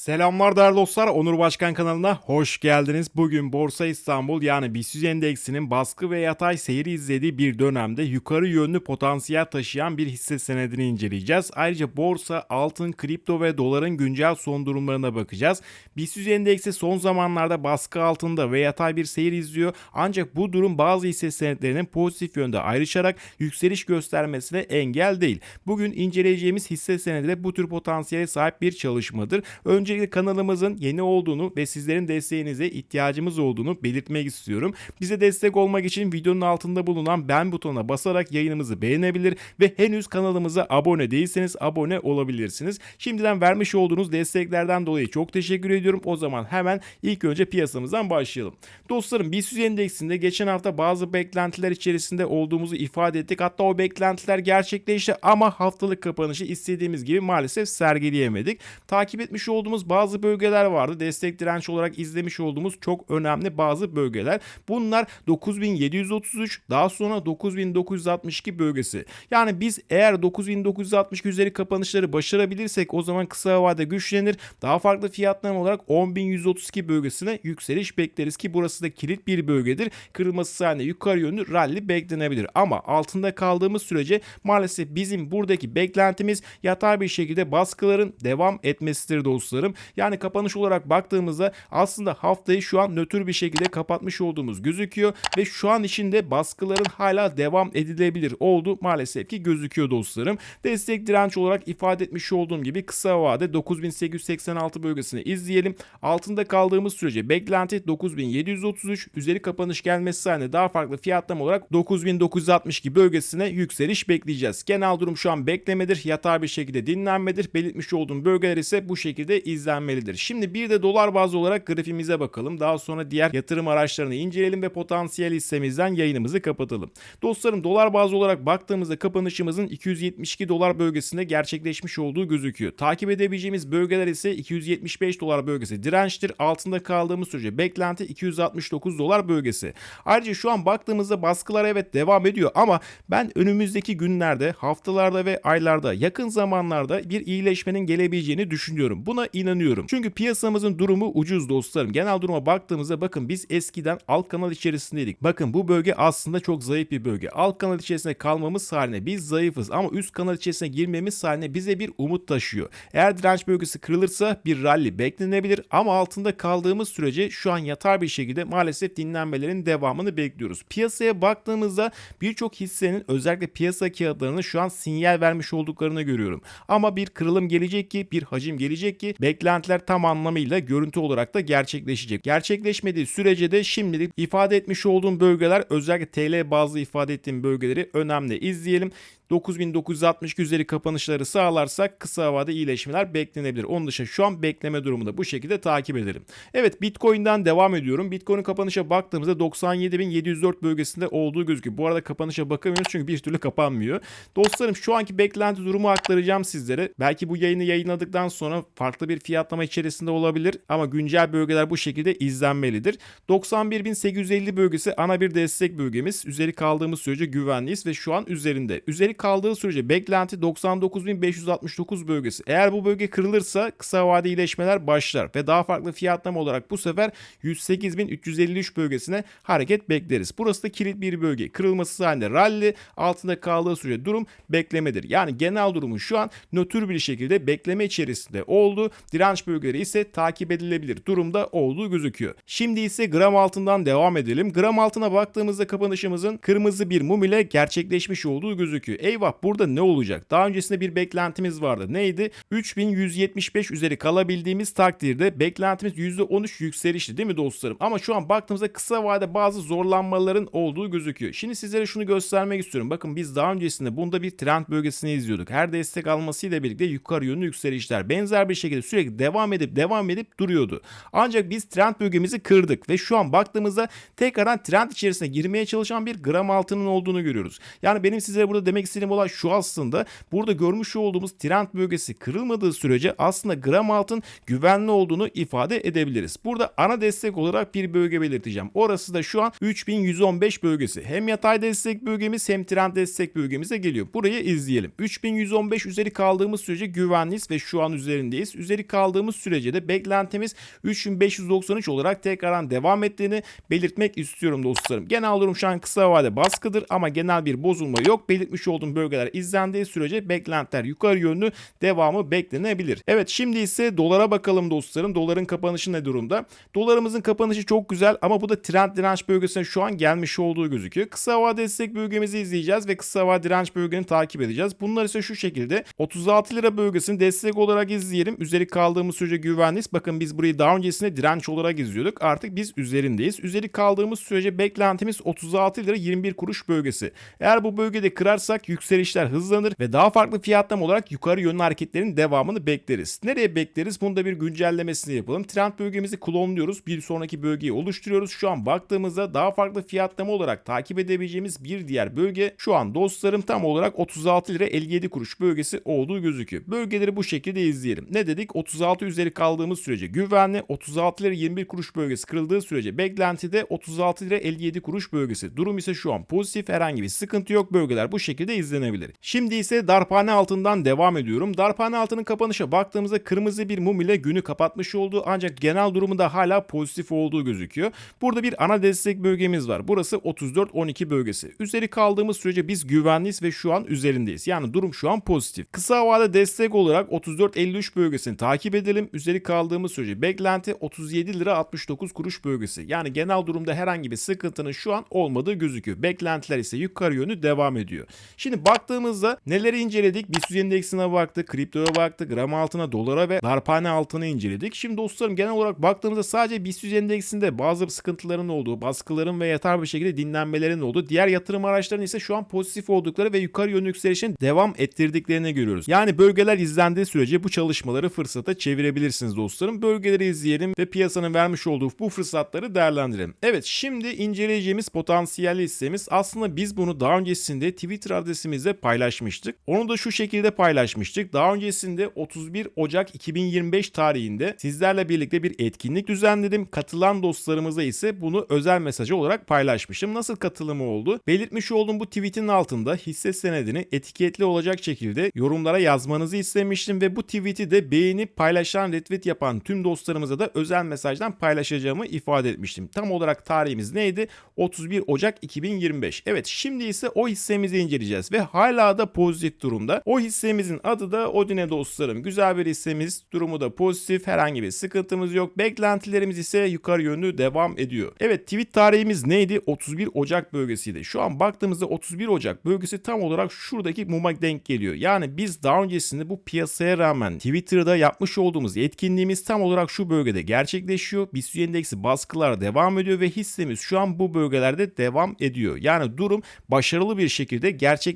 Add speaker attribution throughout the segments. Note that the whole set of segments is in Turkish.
Speaker 1: Selamlar değerli dostlar. Onur Başkan kanalına hoş geldiniz. Bugün Borsa İstanbul yani BIST endeksinin baskı ve yatay seyri izlediği bir dönemde yukarı yönlü potansiyel taşıyan bir hisse senedini inceleyeceğiz. Ayrıca borsa, altın, kripto ve doların güncel son durumlarına bakacağız. BIST endeksi son zamanlarda baskı altında ve yatay bir seyir izliyor. Ancak bu durum bazı hisse senetlerinin pozitif yönde ayrışarak yükseliş göstermesine engel değil. Bugün inceleyeceğimiz hisse senedi de bu tür potansiyele sahip bir çalışmadır. Önce Öncelikle kanalımızın yeni olduğunu ve sizlerin desteğinize ihtiyacımız olduğunu belirtmek istiyorum. Bize destek olmak için videonun altında bulunan ben butonuna basarak yayınımızı beğenebilir ve henüz kanalımıza abone değilseniz abone olabilirsiniz. Şimdiden vermiş olduğunuz desteklerden dolayı çok teşekkür ediyorum. O zaman hemen ilk önce piyasamızdan başlayalım. Dostlarım BIST endeksinde geçen hafta bazı beklentiler içerisinde olduğumuzu ifade ettik. Hatta o beklentiler gerçekleşti ama haftalık kapanışı istediğimiz gibi maalesef sergileyemedik. Takip etmiş olduğumuz bazı bölgeler vardı. Destek direnç olarak izlemiş olduğumuz çok önemli bazı bölgeler. Bunlar 9733 daha sonra 9962 bölgesi. Yani biz eğer 9962 üzeri kapanışları başarabilirsek o zaman kısa vadede güçlenir. Daha farklı fiyatlar olarak 10132 bölgesine yükseliş bekleriz ki burası da kilit bir bölgedir. Kırılması halinde yukarı yönlü rally beklenebilir. Ama altında kaldığımız sürece maalesef bizim buradaki beklentimiz yatay bir şekilde baskıların devam etmesidir dostlarım. Yani kapanış olarak baktığımızda aslında haftayı şu an nötr bir şekilde kapatmış olduğumuz gözüküyor ve şu an içinde baskıların hala devam edilebilir olduğu maalesef ki gözüküyor dostlarım. Destek direnç olarak ifade etmiş olduğum gibi kısa vade 9886 bölgesini izleyelim. Altında kaldığımız sürece beklenti 9733 üzeri kapanış gelmesi halinde daha farklı fiyatlama olarak 9962 bölgesine yükseliş bekleyeceğiz. Genel durum şu an beklemedir. Yatay bir şekilde dinlenmedir. Belirtmiş olduğum bölgeler ise bu şekilde izlenmelidir. Şimdi bir de dolar bazlı olarak grafimize bakalım. Daha sonra diğer yatırım araçlarını inceleyelim ve potansiyel hissemizden yayınımızı kapatalım. Dostlarım dolar bazlı olarak baktığımızda kapanışımızın 272 dolar bölgesinde gerçekleşmiş olduğu gözüküyor. Takip edebileceğimiz bölgeler ise 275 dolar bölgesi dirençtir. Altında kaldığımız sürece beklenti 269 dolar bölgesi. Ayrıca şu an baktığımızda baskılar evet devam ediyor ama ben önümüzdeki günlerde, haftalarda ve aylarda yakın zamanlarda bir iyileşmenin gelebileceğini düşünüyorum. Buna inanıyorum. Çünkü piyasamızın durumu ucuz dostlarım. Genel duruma baktığımızda bakın biz eskiden alt kanal içerisindeydik. Bakın bu bölge aslında çok zayıf bir bölge. Alt kanal içerisinde kalmamız haline biz zayıfız ama üst kanal içerisine girmemiz haline bize bir umut taşıyor. Eğer direnç bölgesi kırılırsa bir rally beklenebilir ama altında kaldığımız sürece şu an yatar bir şekilde maalesef dinlenmelerin devamını bekliyoruz. Piyasaya baktığımızda birçok hissenin özellikle piyasa kağıtlarının şu an sinyal vermiş olduklarını görüyorum. Ama bir kırılım gelecek ki bir hacim gelecek ki beklentiler tam anlamıyla görüntü olarak da gerçekleşecek. Gerçekleşmediği sürece de şimdilik ifade etmiş olduğum bölgeler özellikle TL bazlı ifade ettiğim bölgeleri önemli izleyelim. 9960 üzeri kapanışları sağlarsak kısa vadede iyileşmeler beklenebilir. Onun dışında şu an bekleme durumunda bu şekilde takip edelim. Evet Bitcoin'den devam ediyorum. Bitcoin kapanışa baktığımızda 97.704 bölgesinde olduğu gözüküyor. Bu arada kapanışa bakamıyoruz çünkü bir türlü kapanmıyor. Dostlarım şu anki beklenti durumu aktaracağım sizlere. Belki bu yayını yayınladıktan sonra farklı bir fiyatlama içerisinde olabilir ama güncel bölgeler bu şekilde izlenmelidir. 91.850 bölgesi ana bir destek bölgemiz. Üzeri kaldığımız sürece güvenliyiz ve şu an üzerinde. Üzeri kaldığı sürece beklenti 99.569 bölgesi. Eğer bu bölge kırılırsa kısa vade iyileşmeler başlar ve daha farklı fiyatlama olarak bu sefer 108.353 bölgesine hareket bekleriz. Burası da kilit bir bölge. Kırılması halinde rally altında kaldığı sürece durum beklemedir. Yani genel durumu şu an nötr bir şekilde bekleme içerisinde oldu. Direnç bölgeleri ise takip edilebilir durumda olduğu gözüküyor. Şimdi ise gram altından devam edelim. Gram altına baktığımızda kapanışımızın kırmızı bir mum ile gerçekleşmiş olduğu gözüküyor eyvah burada ne olacak? Daha öncesinde bir beklentimiz vardı. Neydi? 3175 üzeri kalabildiğimiz takdirde beklentimiz %13 yükselişti değil mi dostlarım? Ama şu an baktığımızda kısa vadede bazı zorlanmaların olduğu gözüküyor. Şimdi sizlere şunu göstermek istiyorum. Bakın biz daha öncesinde bunda bir trend bölgesini izliyorduk. Her destek almasıyla birlikte yukarı yönlü yükselişler benzer bir şekilde sürekli devam edip devam edip duruyordu. Ancak biz trend bölgemizi kırdık ve şu an baktığımızda tekrardan trend içerisine girmeye çalışan bir gram altının olduğunu görüyoruz. Yani benim size burada demek istediğim istediğim olay şu aslında. Burada görmüş olduğumuz trend bölgesi kırılmadığı sürece aslında gram altın güvenli olduğunu ifade edebiliriz. Burada ana destek olarak bir bölge belirteceğim. Orası da şu an 3115 bölgesi. Hem yatay destek bölgemiz hem trend destek bölgemize geliyor. Burayı izleyelim. 3115 üzeri kaldığımız sürece güvenliyiz ve şu an üzerindeyiz. Üzeri kaldığımız sürece de beklentimiz 3593 olarak tekrardan devam ettiğini belirtmek istiyorum dostlarım. Genel durum şu an kısa vade baskıdır ama genel bir bozulma yok. Belirtmiş olduğum bölgeler izlendiği sürece beklentiler yukarı yönlü devamı beklenebilir. Evet şimdi ise dolara bakalım dostlarım. Doların kapanışı ne durumda? Dolarımızın kapanışı çok güzel ama bu da trend direnç bölgesine şu an gelmiş olduğu gözüküyor. Kısa vade destek bölgemizi izleyeceğiz ve kısa vade direnç bölgeni takip edeceğiz. Bunlar ise şu şekilde 36 lira bölgesini destek olarak izleyelim. Üzeri kaldığımız sürece güvenliyiz. Bakın biz burayı daha öncesinde direnç olarak izliyorduk. Artık biz üzerindeyiz. Üzeri kaldığımız sürece beklentimiz 36 lira 21 kuruş bölgesi. Eğer bu bölgede kırarsak yükselişler hızlanır ve daha farklı fiyatlama olarak yukarı yönlü hareketlerin devamını bekleriz. Nereye bekleriz? Bunda bir güncellemesini yapalım. Trend bölgemizi klonluyoruz. Bir sonraki bölgeyi oluşturuyoruz. Şu an baktığımızda daha farklı fiyatlama olarak takip edebileceğimiz bir diğer bölge şu an dostlarım tam olarak 36 lira 57 kuruş bölgesi olduğu gözüküyor. Bölgeleri bu şekilde izleyelim. Ne dedik? 36 üzeri kaldığımız sürece güvenli. 36 lira 21 kuruş bölgesi kırıldığı sürece beklentide 36 lira 57 kuruş bölgesi. Durum ise şu an pozitif. Herhangi bir sıkıntı yok. Bölgeler bu şekilde izlenebilir. Şimdi ise darphane altından devam ediyorum. Darphane altının kapanışa baktığımızda kırmızı bir mum ile günü kapatmış oldu. Ancak genel durumu da hala pozitif olduğu gözüküyor. Burada bir ana destek bölgemiz var. Burası 34-12 bölgesi. Üzeri kaldığımız sürece biz güvenliyiz ve şu an üzerindeyiz. Yani durum şu an pozitif. Kısa vade destek olarak 34-53 bölgesini takip edelim. Üzeri kaldığımız sürece beklenti 37 lira 69 kuruş bölgesi. Yani genel durumda herhangi bir sıkıntının şu an olmadığı gözüküyor. Beklentiler ise yukarı yönü devam ediyor. Şimdi baktığımızda neleri inceledik? BIST endeksine baktık, kriptoya baktık, gram altına, dolara ve darphane altını inceledik. Şimdi dostlarım genel olarak baktığımızda sadece BIST endeksinde bazı sıkıntıların olduğu, baskıların ve yatar bir şekilde dinlenmelerin olduğu, diğer yatırım araçlarının ise şu an pozitif oldukları ve yukarı yönlü yükselişin devam ettirdiklerini görüyoruz. Yani bölgeler izlendiği sürece bu çalışmaları fırsata çevirebilirsiniz dostlarım. Bölgeleri izleyelim ve piyasanın vermiş olduğu bu fırsatları değerlendirelim. Evet şimdi inceleyeceğimiz potansiyelli hissemiz aslında biz bunu daha öncesinde Twitter adresimizde paylaşmıştık. Onu da şu şekilde paylaşmıştık. Daha öncesinde 31 Ocak 2025 tarihinde sizlerle birlikte bir etkinlik düzenledim. Katılan dostlarımıza ise bunu özel mesajı olarak paylaşmışım. Nasıl katılımı oldu? Belirtmiş olduğum bu tweetin altında hisse senedini etiketli olacak şekilde yorumlara yazmanızı istemiştim ve bu tweet'i de beğenip paylaşan, retweet yapan tüm dostlarımıza da özel mesajdan paylaşacağımı ifade etmiştim. Tam olarak tarihimiz neydi? 31 Ocak 2025. Evet şimdi ise o hissemizi inceleyeceğiz ve hala da pozitif durumda. O hissemizin adı da Odine dostlarım. Güzel bir hissemiz. Durumu da pozitif. Herhangi bir sıkıntımız yok. Beklentilerimiz ise yukarı yönlü devam ediyor. Evet tweet tarihimiz neydi? 31 Ocak bölgesiydi. Şu an baktığımızda 31 Ocak bölgesi tam olarak şuradaki muma denk geliyor. Yani biz daha öncesinde bu piyasaya rağmen Twitter'da yapmış olduğumuz etkinliğimiz tam olarak şu bölgede gerçekleşiyor. BIST endeksi baskılar devam ediyor ve hissemiz şu an bu bölgelerde devam ediyor. Yani durum başarılı bir şekilde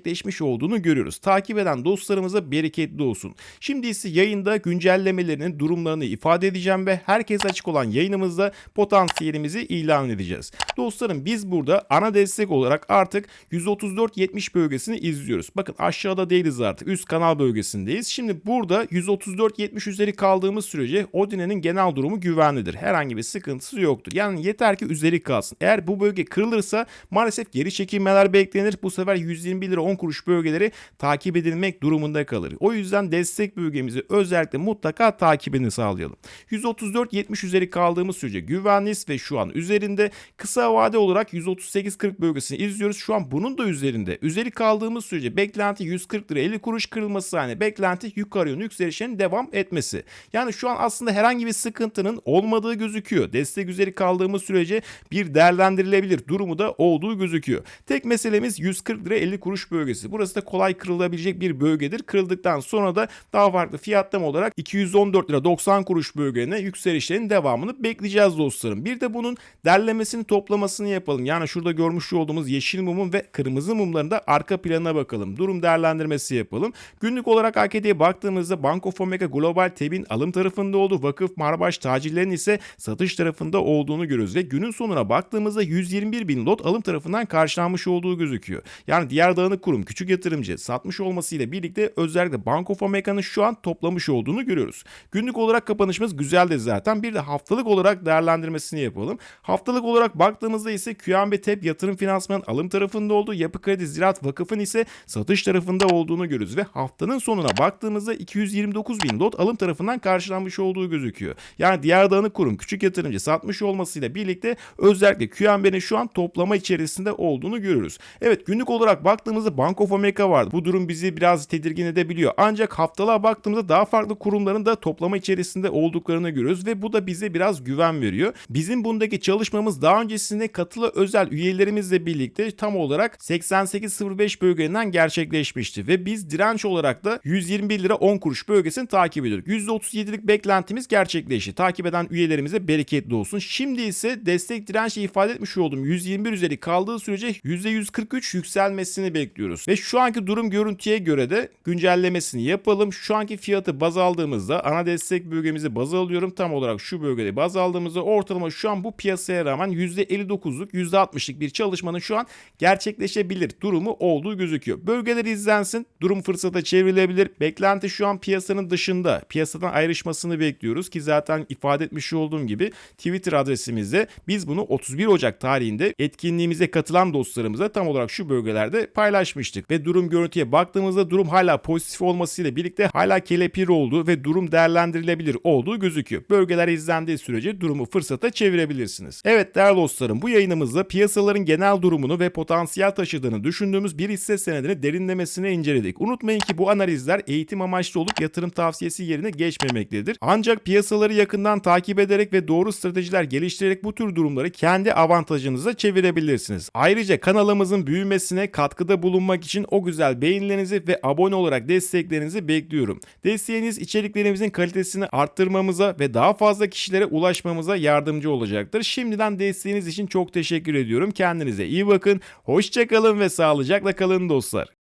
Speaker 1: gerçekleşmiş olduğunu görüyoruz. Takip eden dostlarımıza bereketli olsun. Şimdi ise yayında güncellemelerinin durumlarını ifade edeceğim ve herkes açık olan yayınımızda potansiyelimizi ilan edeceğiz. Dostlarım biz burada ana destek olarak artık 134.70 bölgesini izliyoruz. Bakın aşağıda değiliz artık. Üst kanal bölgesindeyiz. Şimdi burada 134.70 üzeri kaldığımız sürece Odine'nin genel durumu güvenlidir. Herhangi bir sıkıntısı yoktur. Yani yeter ki üzeri kalsın. Eğer bu bölge kırılırsa maalesef geri çekilmeler beklenir. Bu sefer 121 lira 10 kuruş bölgeleri takip edilmek durumunda kalır. O yüzden destek bölgemizi özellikle mutlaka takibini sağlayalım. 134.70 üzeri kaldığımız sürece güvenliyiz ve şu an üzerinde kısa vade olarak 138.40 bölgesini izliyoruz. Şu an bunun da üzerinde. Üzeri kaldığımız sürece beklenti 140 lira 50 kuruş kırılması yani beklenti yukarı yönlü yükselişin devam etmesi. Yani şu an aslında herhangi bir sıkıntının olmadığı gözüküyor. Destek üzeri kaldığımız sürece bir değerlendirilebilir durumu da olduğu gözüküyor. Tek meselemiz 140 lira 50 kuruş bölgesi. Burası da kolay kırılabilecek bir bölgedir. Kırıldıktan sonra da daha farklı fiyatlama olarak 214 lira 90 kuruş bölgelerine yükselişlerin devamını bekleyeceğiz dostlarım. Bir de bunun derlemesini toplamasını yapalım. Yani şurada görmüş olduğumuz yeşil mumun ve kırmızı mumların da arka planına bakalım. Durum değerlendirmesi yapalım. Günlük olarak AKD'ye baktığımızda Bank of America Global TEB'in alım tarafında olduğu vakıf marbaş tacirlerin ise satış tarafında olduğunu görüyoruz ve günün sonuna baktığımızda 121 bin lot alım tarafından karşılanmış olduğu gözüküyor. Yani diğer dağınık kurum küçük yatırımcı satmış olmasıyla birlikte özellikle Bank of America'nın şu an toplamış olduğunu görüyoruz. Günlük olarak kapanışımız güzeldi zaten. Bir de haftalık olarak değerlendirmesini yapalım. Haftalık olarak baktığımızda ise QNB TEP yatırım finansman alım tarafında olduğu, Yapı Kredi Ziraat Vakıf'ın ise satış tarafında olduğunu görürüz ve haftanın sonuna baktığımızda 229 bin lot alım tarafından karşılanmış olduğu gözüküyor. Yani diğer dağınık kurum küçük yatırımcı satmış olmasıyla birlikte özellikle QNB'nin şu an toplama içerisinde olduğunu görürüz. Evet günlük olarak baktığımızda Bank of America vardı. Bu durum bizi biraz tedirgin edebiliyor. Ancak haftalığa baktığımızda daha farklı kurumların da toplama içerisinde olduklarını görüyoruz ve bu da bize biraz güven veriyor. Bizim bundaki çalışmamız daha öncesinde katılı özel üyelerimizle birlikte tam olarak 88.05 bölgelerinden gerçekleşmişti ve biz direnç olarak da 121 lira 10 kuruş bölgesini takip ediyorduk. %37'lik beklentimiz gerçekleşti. Takip eden üyelerimize bereketli olsun. Şimdi ise destek direnç ifade etmiş olduğum 121 üzeri kaldığı sürece %143 yükselmesini bekliyoruz. Ve şu anki durum görüntüye göre de güncellemesini yapalım. Şu anki fiyatı baz aldığımızda ana destek bölgemizi baz alıyorum. Tam olarak şu bölgede baz aldığımızda ortalama şu an bu piyasaya rağmen %59'luk %60'lık bir çalışmanın şu an gerçekleşebilir durumu olduğu gözüküyor. Bölgeler izlensin. Durum fırsata çevrilebilir. Beklenti şu an piyasanın dışında. Piyasadan ayrışmasını bekliyoruz ki zaten ifade etmiş olduğum gibi Twitter adresimizde biz bunu 31 Ocak tarihinde etkinliğimize katılan dostlarımıza tam olarak şu bölgelerde paylaşmıştık. Ve durum görüntüye baktığımızda durum hala pozitif olmasıyla birlikte hala kelepir olduğu ve durum değerlendirilebilir olduğu gözüküyor. Bölgeler izlendiği sürece durumu fırsata çevirebilirsiniz. Evet değerli dostlarım bu yayınımızda piyasaların genel durumunu ve potansiyel taşıdığını düşündüğümüz bir hisse senedini derinlemesine inceledik. Unutmayın ki bu analizler eğitim amaçlı olup yatırım tavsiyesi yerine geçmemektedir. Ancak piyasaları yakından takip ederek ve doğru stratejiler geliştirerek bu tür durumları kendi avantajınıza çevirebilirsiniz. Ayrıca kanalımızın büyümesine katkıda bulunmak için o güzel beğenilerinizi ve abone olarak desteklerinizi bekliyorum. Desteğiniz içeriklerimizin kalitesini arttırmamıza ve daha fazla kişilere ulaşmamıza yardımcı olacaktır. Şimdiden desteğiniz için çok teşekkür ediyorum. Kendinize iyi bakın. Hoşçakalın ve sağlıcakla kalın dostlar.